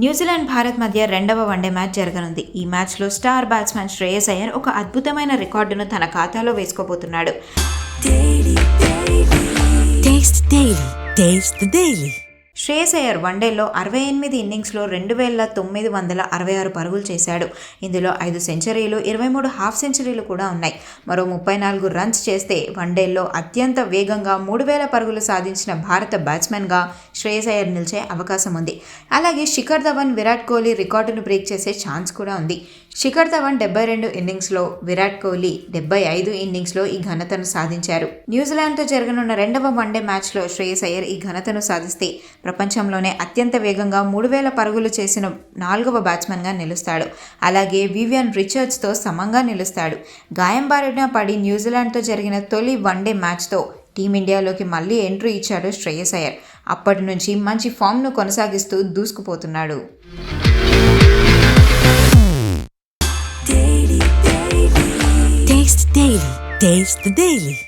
New Zealand Bharat మధ్య రెండవ one day match జరగనుంది. ఈ మ్యాచ్లో స్టార్ బ్యాట్స్మెన్ శ్రేయస్ అయ్యర్ ఒక అద్భుతమైన రికార్డును తన ఖాతాలో వేసుకోబోతున్నాడు. శ్రేయస్ అయ్యర్ వన్డేలో అరవై ఎనిమిది ఇన్నింగ్స్లో రెండు వేల తొమ్మిది వందల అరవై ఆరు పరుగులు చేశాడు. ఇందులో ఐదు సెంచరీలు ఇరవై మూడు హాఫ్ సెంచరీలు కూడా ఉన్నాయి. మరో ముప్పై నాలుగు రన్స్ చేస్తే వన్డేల్లో అత్యంత వేగంగా మూడు వేల పరుగులు సాధించిన భారత బ్యాట్స్మెన్గా శ్రేయస్ అయ్యర్ నిలిచే అవకాశం ఉంది. అలాగే శిఖర్ ధవన్ విరాట్ కోహ్లీ రికార్డును బ్రేక్ చేసే ఛాన్స్ కూడా ఉంది. శిఖర్ ధవన్ డెబ్బై రెండు ఇన్నింగ్స్లో విరాట్ కోహ్లీ డెబ్బై ఐదు ఇన్నింగ్స్లో ఈ ఘనతను సాధించారు. న్యూజిలాండ్తో జరగనున్న రెండవ వన్డే మ్యాచ్లో శ్రేయస్ అయ్యర్ ఈ ఘనతను సాధిస్తే ప్రపంచంలోనే అత్యంత వేగంగా మూడు వేల పరుగులు చేసిన నాలుగవ బ్యాట్స్మెన్గా నిలుస్తాడు. అలాగే వివియన్ రిచర్డ్స్తో సమంగా నిలుస్తాడు. గాయం బారిన పడి న్యూజిలాండ్తో జరిగిన తొలి వన్డే మ్యాచ్తో టీమిండియాలోకి మళ్ళీ ఎంట్రీ ఇచ్చాడు శ్రేయస్ అయ్యర్. అప్పటి నుంచి మంచి ఫామ్ను కొనసాగిస్తూ దూసుకుపోతున్నాడు. Taste the Daily.